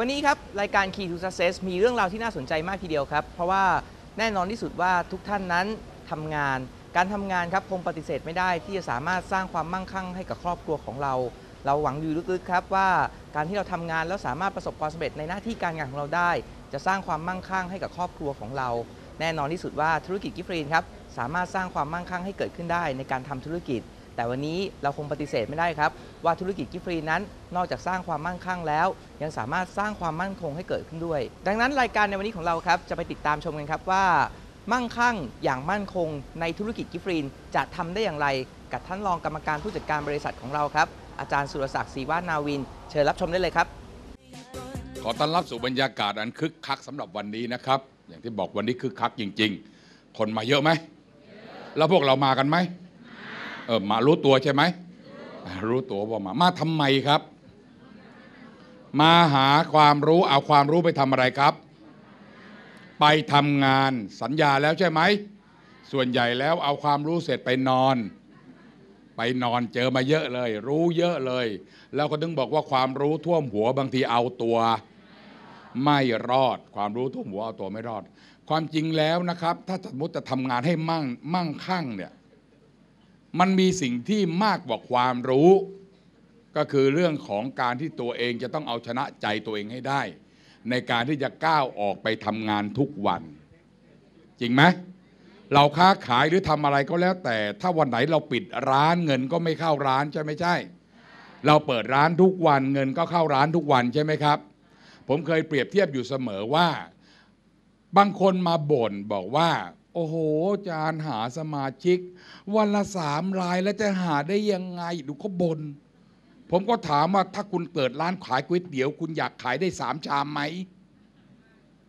วันนี้ครับ รายการ Key to Success มีเรื่องราวที่น่าสนใจมากทีเดียวครับ เพราะว่าแน่นอนที่สุดว่าทุกท่านนั้นทำงาน การทำงานครับคงปฏิเสธไม่ได้ที่จะสามารถสร้างความมั่งคั่งให้กับครอบครัวของเรา เราหวังอยู่ลึกๆครับว่าการที่เราทำงานแล้วสามารถประสบความสำเร็จในหน้าที่การงานของเราได้ จะสร้างความมั่งคั่งให้กับครอบครัวของเรา แน่นอนที่สุดว่าธุรกิจกิฟรีนครับสามารถสร้างความมั่งคั่งให้เกิดขึ้นได้ในการทำธุรกิจ แต่วันนี้เราคงปฏิเสธไม่ได้ครับ ว่าธุรกิจกิฟฟรีนั้นนอกจากสร้างความมั่งคั่งแล้ว ยังสามารถสร้างความมั่นคงให้เกิดขึ้นด้วย ดังนั้นรายการในวันนี้ของเราครับจะไปติดตามชมกันครับว่า มั่งคั่งอย่างมั่นคงในธุรกิจกิฟฟรีนจะทำได้อย่างไรกับท่านรองกรรมการผู้จัดการบริษัทของเราครับอาจารย์สุรศักดิ์ศรีวานาวิน เชิญรับชมได้เลยครับ ขอต้อนรับสู่บรรยากาศอันคึกคักสำหรับวันนี้นะครับ อย่างที่บอกวันนี้คึกคักจริง ๆ คนมาเยอะไหมแล้วพวกเรามากันไหม เออมารู้ตัวใช่ไหมรู้ตัวว่ามา มาทำไมครับ มาหาความรู้เอาความรู้ไปทำอะไรครับ ไปทำงานสัญญาแล้วใช่ไหม ส่วนใหญ่แล้วเอาความรู้เสร็จไปนอน ไปนอนเจอมาเยอะเลย รู้เยอะเลย แล้วก็ถึงบอกว่าความรู้ท่วมหัวบางทีเอาตัว ไม่รอด ความรู้ท่วมหัวเอาตัวไม่รอด ความจริงแล้วนะครับ ถ้าสมมติจะทำงานให้มั่งมั่งคั่งเนี่ย มันมีสิ่งที่มากกว่าความรู้ ก็คือเรื่องของการที่ตัวเองจะต้องเอาชนะใจตัวเองให้ได้ ในการที่จะก้าวออกไปทำงานทุกวัน จริงไหมเราค้าขายหรือทำอะไรก็แล้วแต่ ถ้าวันไหนเราปิดร้านเงินก็ไม่เข้าร้านใช่ไม่ใช่ เราเปิดร้านทุกวันเงินก็เข้าร้านทุกวันใช่ไหมครับ ผมเคยเปรียบเทียบอยู่เสมอว่า บางคนมาบ่นบอกว่า โอ้โหจารย์หาสมาชิก วันละสามรายแล้วจะหาได้ยังไงดูเขาบน่นผมก็ถามว่าถ้าคุณเปิดร้านขายก๋วยเตี๋ยวคุณอยากขายได้สามชามไหม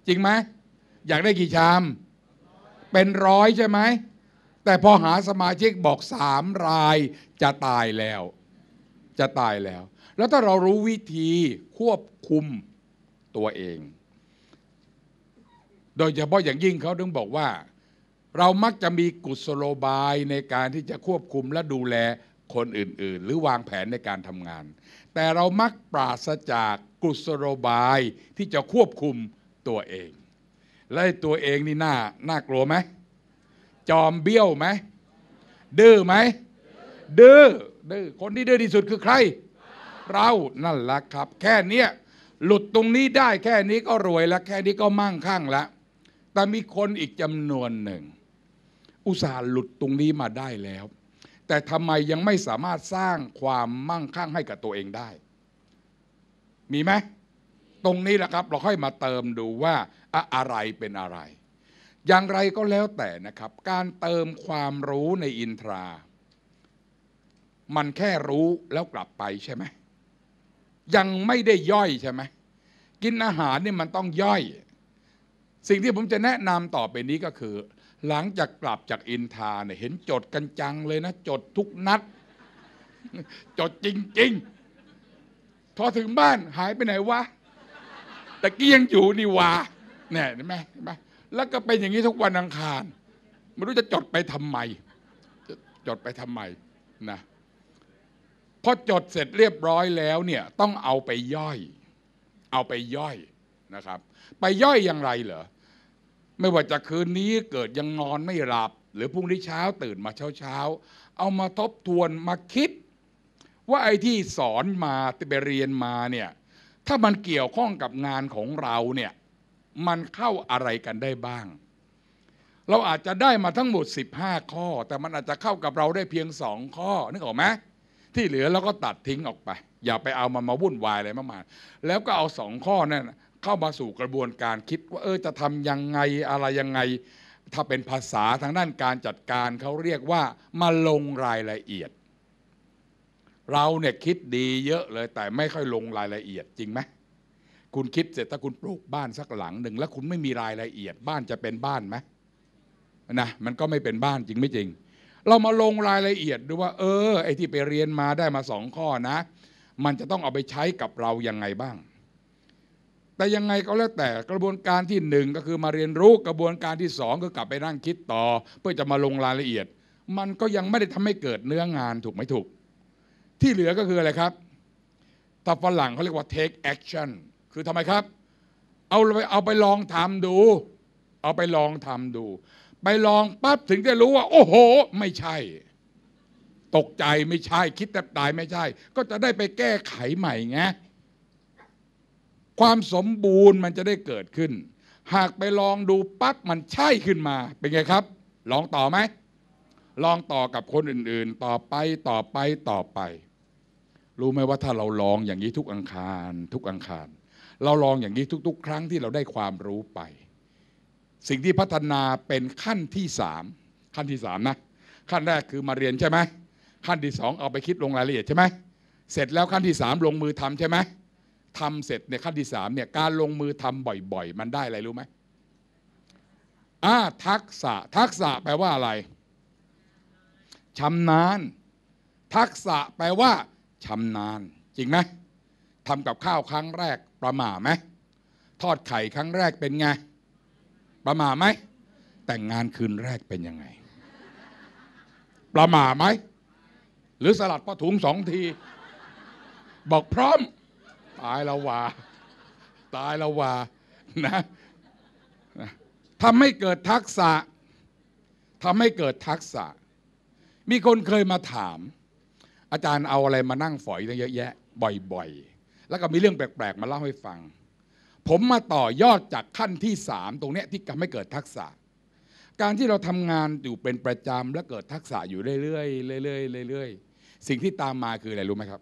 จริงไหมอยากได้กี่ชาม เป็นร้อยใช่ไหม แต่พอหาสมาชิกบอกสามรายจะตายแล้ว จะตายแล้ว แล้วถ้าเรารู้วิธีควบคุมตัวเอง โดยเฉพาะอย่างยิ่งเขาถึงบอกว่า เรามักจะมีกุศโลบายในการที่จะควบคุมและดูแลคนอื่นๆ หรือวางแผนในการทำงาน แต่เรามักปราศจากกุศโลบายที่จะควบคุมตัวเอง และตัวเองนี่น่าน่ากลัวไหมจอมเบี้ยวไหมดื้อไหมดื้อดื้อคนที่ดื้อที่สุดคือใคร เรานั่นแหละครับ แค่เนี้ยหลุดตรงนี้ได้แค่นี้ก็รวยแล้วแค่นี้ก็มั่งคั่งแล้วแต่มีคนอีกจำนวนหนึ่ง อุตส่าห์หลุดตรงนี้มาได้แล้ว แต่ทำไมยังไม่สามารถสร้างความมั่งคั่งให้กับตัวเองได้ มีไหมตรงนี้แหละครับ เราค่อยมาเติมดูว่าอะอะไรเป็นอะไร อย่างไรก็แล้วแต่นะครับ การเติมความรู้ในอินทรา มันแค่รู้แล้วกลับไปใช่ไหมยังไม่ได้ย่อยใช่ไหมกินอาหารนี่มันต้องย่อย สิ่งที่ผมจะแนะนำต่อไปนี้ก็คือ หลังจากกลับจากอินทราเนี่ยเห็นจดกันจังเลยนะ จดทุกนัด จดจริง ๆ พอถึงบ้านหายไปไหนวะตะกี้ยังอยู่นี่วาเนี่ยเห็นไหมเห็นไหมแล้วก็เป็นอย่างนี้ทุกวันอังคารไม่รู้จะจดไปทำไมจจดไปทำไมนะพอจดเสร็จเรียบร้อยแล้วเนี่ยต้องเอาไปย่อย เอาไปย่อยนะครับ ไปย่อยอย่างไรเหรอ ไม่ว่าจะคืนนี้เกิดยังนอนไม่หลับ หรือพรุ่งนี้เช้าตื่นมาเช้าๆ เอามาทบทวนมาคิด ว่าไอ้ที่สอนมาไปเรียนมาเนี่ยถ้ามันเกี่ยวข้องกับงานของเราเนี่ยมันเข้าอะไรกันได้บ้าง เราอาจจะได้มาทั้งหมด 15 ข้อ แต่มันอาจจะเข้ากับเราได้เพียงสองข้อนึกออกไหมที่เหลือเราก็ตัดทิ้งออกไป อย่าไปเอามันมาวุ่นวายอะไรมากมายแล้วก็เอาสองข้อนั่น เข้ามาสู่กระบวนการคิดว่าเออจะทำยังไงอะไรยังไง ถ้าเป็นภาษาทางด้านการจัดการเขาเรียกว่ามาลงรายละเอียด เราเนี่ยคิดดีเยอะเลยแต่ไม่ค่อยลงรายละเอียดจริงไหมคุณคิดเสร็จถ้าคุณปลูกบ้านสักหลังหนึ่งแล้วคุณไม่มีรายละเอียดบ้านจะเป็นบ้านไหมนะมันก็ไม่เป็นบ้านจริงไม่จริง เรามาลงรายละเอียดดูว่า เออ ไอ้ที่ไปเรียนมาได้มาสองข้อนะ มันจะต้องเอาไปใช้กับเรายังไงบ้าง แต่ยังไงก็แล้วแต่กระบวนการที่หนึ่งก็คือมาเรียนรู้กระบวนการที่สองก็กลับไปนั่งคิดต่อ เพื่อจะมาลงรายละเอียด มันก็ยังไม่ได้ทำให้เกิดเนื้องานถูกไหมถูก ที่เหลือก็คืออะไรครับถ้าฝรั่งเขาเรียกว่า take action คือทำไมครับ เอาไปเอาไปลองทำดู เอาไปลองทำดู ไปลองปั๊บถึงจะรู้ว่า โอ้โห ไม่ใช่ ตกใจไม่ใช่ คิดแต่ตายไม่ใช่ ก็จะได้ไปแก้ไขใหม่ไง ความสมบูรณ์มันจะได้เกิดขึ้น หากไปลองดูปั๊บมันใช่ขึ้นมา เป็นไงครับ ลองต่อไหม ลองต่อกับคนอื่นๆ ต่อไปต่อไปต่อไป รู้ไหมว่าถ้าเราลองอย่างนี้ทุกอังคาร ทุกอังคาร เราลองอย่างนี้ทุก ๆ ครั้งที่เราได้ความรู้ไป สิ่งที่พัฒนาเป็นขั้นที่สามขั้นที่สามนะขั้นแรกคือมาเรียนใช่ไหมขั้นที่สองเอาไปคิดลงรายละเอียดใช่ไหมเสร็จแล้วขั้นที่สามลงมือทำใช่ไหม ทำเสร็จเนี่ยขั้นที่สามเนี่ยการลงมือทำบ่อยๆ มันได้อะไรรู้ไหมอ่าทักษะ ทักษะแปลว่าอะไรชำนาญทักษะแปลว่าชำนาญจริงไหมทำกับข้าวครั้งแรกประหม่าไหมทอดไข่ครั้งแรกเป็นไง ประหม่าไหมแต่งงานคืนแรกเป็นยังไง ประหม่าไหมหรือสลัดผ้าถุงสองที บอกพร้อม ตายแล้วว่า ตายแล้วว่านะทำให้เกิดทักษะทำให้เกิดทักษะ มีคนเคยมาถาม อาจารย์เอาอะไรมานั่งฝอยตั้งเยอะแยะ บ่อยๆ แล้วก็มีเรื่องแปลกๆ มาเล่าให้ฟัง ผมมาต่อยอดจากขั้นที่สามตรงนี้ที่ทำให้เกิดทักษะ การที่เราทำงานอยู่เป็นประจำและเกิดทักษะอยู่เรื่อยๆเรื่อยๆเรื่อยๆสิ่งที่ตามมาคืออะไรรู้ไหมครับ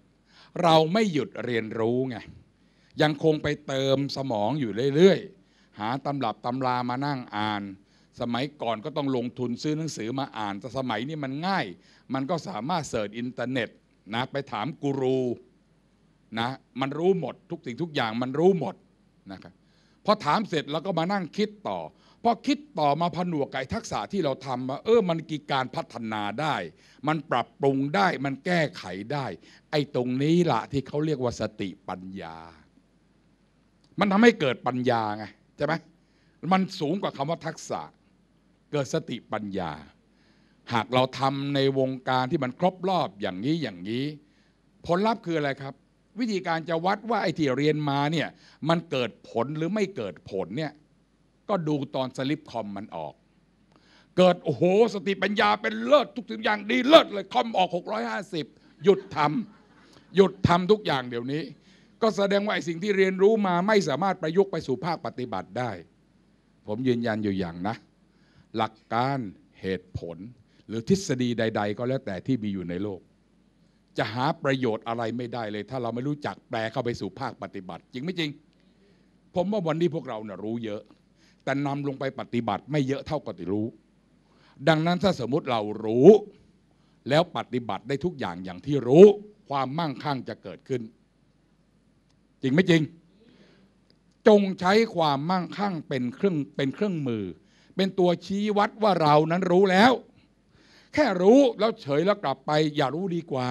เราไม่หยุดเรียนรู้ไงยังคงไปเติมสมองอยู่เรื่อยๆ หาตำรับตำรามานั่งอ่าน สมัยก่อนก็ต้องลงทุนซื้อหนังสือมาอ่าน แต่สมัยนี้มันง่าย มันก็สามารถเสิร์ชอินเทอร์เน็ตนะไปถามกูรูนะมันรู้หมดทุกสิ่งทุกอย่างมันรู้หมดนะครับพอถามเสร็จเราก็มานั่งคิดต่อ อคิดต่อมาผนวกกับไอ้ทักษะที่เราทำว่าเออมันกีการพัฒนาได้ มันปรับปรุงได้มันแก้ไขได้ ไอ้ตรงนี้ละที่เขาเรียกว่าสติปัญญา มันทำให้เกิดปัญญาไงใช่ไหมมันสูงกว่าคำว่าทักษะ เกิดสติปัญญา หากเราทำในวงการที่มันครบรอบอย่างนี้อย่างนี้ ผลลัพธ์คืออะไรครับ วิธีการจะวัดว่าไอ้ที่เรียนมาเนี่ยมันเกิดผลหรือไม่เกิดผลเนี่ย ก็ดูตอนสลิปคอมมันออก เกิดโอ้โหสติปัญญาเป็นเลิศทุกสิ่งอย่างดีเลิศเลยคอมออก 650 หยุดทำหยุดทำทุกอย่างเดี๋ยวนี้ ก็แสดงว่าไอ้สิ่งที่เรียนรู้มาไม่สามารถประยุกต์ไปสู่ภาคปฏิบัติได้ ผมยืนยันอยู่อย่างนะ หลักการเหตุผล หรือทฤษฎีใด ๆ ก็แล้วแต่ที่มีอยู่ในโลก จะหาประโยชน์อะไรไม่ได้เลย ถ้าเราไม่รู้จักแปลเข้าไปสู่ภาคปฏิบัติ จริงไม่จริง ผมว่าวันนี้พวกเราเนะ่ะรู้เยอะ แต่นำลงไปปฏิบัติไม่เยอะเท่ากับที่รู้ ดังนั้นถ้าสมมติเรารู้ แล้วปฏิบัติได้ทุกอย่างอย่างที่รู้ ความมั่งคั่งจะเกิดขึ้น จริงไม่จริง จงใช้ความมั่งคั่งเป็นเครื่องเป็นเครื่องมือ เป็นตัวชี้วัดว่าเรานั้นรู้แล้ว แค่รู้แล้วเฉยแล้วกลับไป อย่ารู้ดีกว่า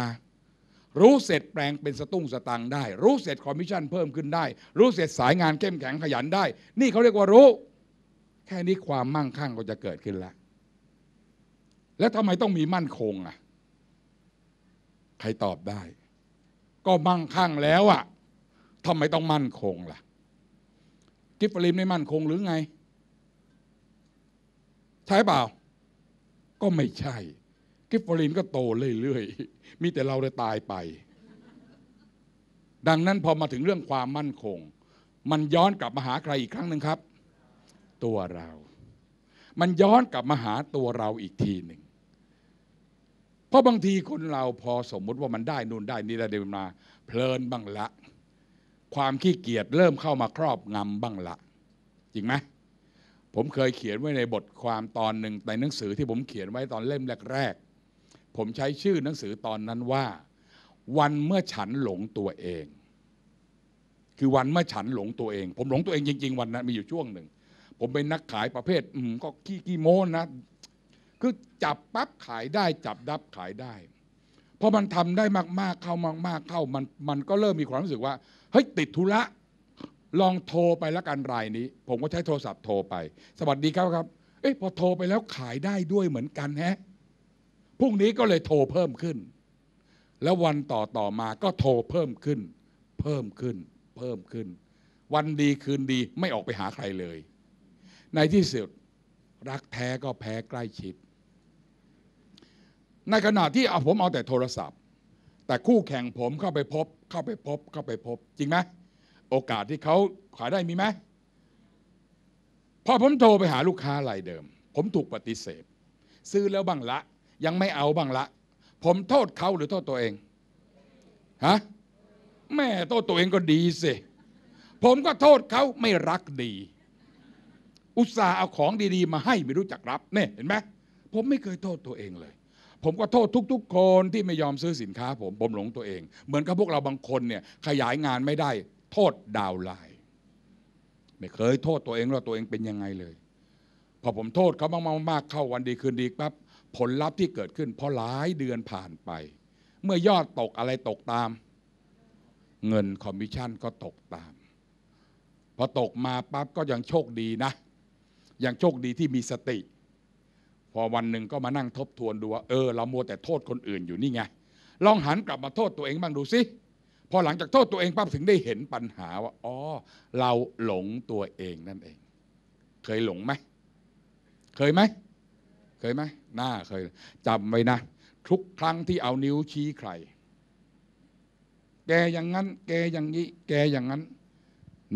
รู้เสร็จแปลงเป็นสตุ้งสตังค์ได้ รู้เสร็จคอมมิชชั่นเพิ่มขึ้นได้ รู้เสร็จสายงานเข้มแข็งขยันได้ นี่เขาเรียกว่ารู้ แค่นี้ความมั่งคั่งก็จะเกิดขึ้นแล้ว แล้วทำไมต้องมีมั่นคงอะ ใครตอบได้ ก็มั่งคั่งแล้วอะทำไมต้องมั่นคงล่ะ กิฟฟลินไม่มั่นคงหรือไง ใช่เปล่า ก็ไม่ใช่ กิฟฟลินก็โตเรื่อยๆ มีแต่เราได้ตายไป ดังนั้นพอมาถึงเรื่องความมั่นคง มันย้อนกลับมาหาใครอีกครั้งหนึ่งครับ ตัวเรา มันย้อนกลับมาหาตัวเราอีกทีหนึ่ง เพราะบางทีคนเราพอสมมุติว่ามันได้นู่นได้นี่ได้เดินมาเพลินบ้างละ ความขี้เกียจเริ่มเข้ามาครอบงำบ้างละ จริงไหมผมเคยเขียนไว้ในบทความตอนหนึ่งในหนังสือที่ผมเขียนไว้ตอนเล่มแรกๆ ผมใช้ชื่อหนังสือตอนนั้นว่า วันเมื่อฉันหลงตัวเอง คือวันเมื่อฉันหลงตัวเอง ผมหลงตัวเองจริง ๆ วันนั้นมีอยู่ช่วงหนึ่ง ผมเป็นนักขายประเภท อืมก็ขี้ขี้โม้นะ คือจับปั๊บขายได้ จับดับขายได้พอมันทำได้มากๆเข้ามาก ๆ เข้ามันมันก็เริ่มมีความรู้สึกว่าเฮ้ยติดธุระลองโทรไปแล้วกันรายนี้ ผมก็ใช้โทรศัพท์โทรไป สวัสดีครับครับ เอ๊ะพอโทรไปแล้วขายได้ด้วยเหมือนกันแฮะพรุ่งนี้ก็เลยโทรเพิ่มขึ้น แล้ววันต่อต่อมาก็โทรเพิ่มขึ้น เพิ่มขึ้น เพิ่มขึ้น วันดีคืนดีไม่ออกไปหาใครเลย ในที่สุดรักแท้ก็แพ้ใกล้ชิด ในขณะที่เอาผมเอาแต่โทรศัพท์ แต่คู่แข่งผมเข้าไปพบ เข้าไปพบ เข้าไปพบ จริงไหมโอกาสที่เขาขายได้มีไหมพอผมโทรไปหาลูกค้ารายเดิม ผมถูกปฏิเสธ ซื้อแล้วบ้างละ ยังไม่เอาบ้างละ ผมโทษเขาหรือโทษตัวเองฮะแม่โทษตัวเองก็ดีสิผมก็โทษเขาไม่รักดี อุตส่าห์เอาของดีๆ มาให้ไม่รู้จักรับเนี่ยเห็นไหมผมไม่เคยโทษตัวเองเลย ผมก็โทษทุก ๆ คนที่ไม่ยอมซื้อสินค้า ผมผมหลงตัวเอง เหมือนกับพวกเราบางคนเนี่ยขยายงานไม่ได้ โทษดาวไลน์ไม่เคยโทษตัวเองว่าตัวเองเป็นยังไงเลย พอผมโทษเขามากๆเข้าวันดีคืนดีปั๊บผลลัพธ์ที่เกิดขึ้นพอหลายเดือนผ่านไป เมื่อยอดตกอะไรตกตาม เงินคอมมิชชั่นก็ตกตาม พอตกมาปั๊บก็ยังโชคดีนะ ยังโชคดีที่มีสติ พอวันหนึ่งก็มานั่งทบทวนดูว่าเออเรามัวแต่โทษคนอื่นอยู่นี่ไงลองหันกลับมาโทษตัวเองบ้างดูสิพอหลังจากโทษตัวเองปั๊บถึงได้เห็นปัญหาว่าอ๋อเราหลงตัวเองนั่นเอง เคยหลงไหมเคยไหมเคยไหมน่าเคยจำไว้นะ ทุกครั้งที่เอานิ้วชี้ใคร แกอย่างนั้น แกอย่างนี้ แกอย่างนั้น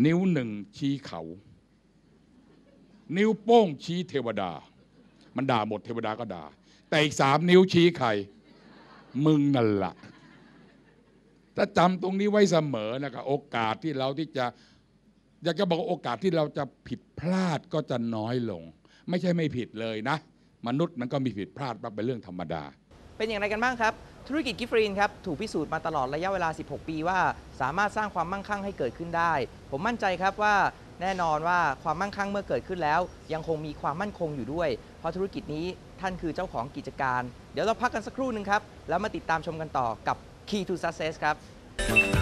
นิ้วหนึ่งชี้เขา นิ้วโป้งชี้เทวดา มันด่าหมดเทวดาก็ด่า แต่อีกสามนิ้วชี้ใคร มึงนั่นละ่ะ ถ้าจำตรงนี้ไว้เสมอนะครับโอกาสที่เราที่จะ อยากจะบอกว่าโอกาสที่เราจะผิดพลาดก็จะน้อยลง ไม่ใช่ไม่ผิดเลยนะ มนุษย์มันก็มีผิดพลาดบ้างเป็นเรื่องธรรมดา เป็นอย่างไรกันบ้างครับธุรกิจกิฟฟรีนครับถูกพิสูจน์มาตลอดระยะเวลา 16 ปีว่า สามารถสร้างความมั่งคั่งให้เกิดขึ้นได้ ผมมั่นใจครับว่า แน่นอนว่าความมั่งคั่งเมื่อเกิดขึ้นแล้ว ยังคงมีความมั่นคงอยู่ด้วย เพราะธุรกิจนี้ท่านคือเจ้าของกิจการ เดี๋ยวเราพักกันสักครู่หนึ่งครับ แล้วมาติดตามชมกันต่อกับ Key to Success ครับ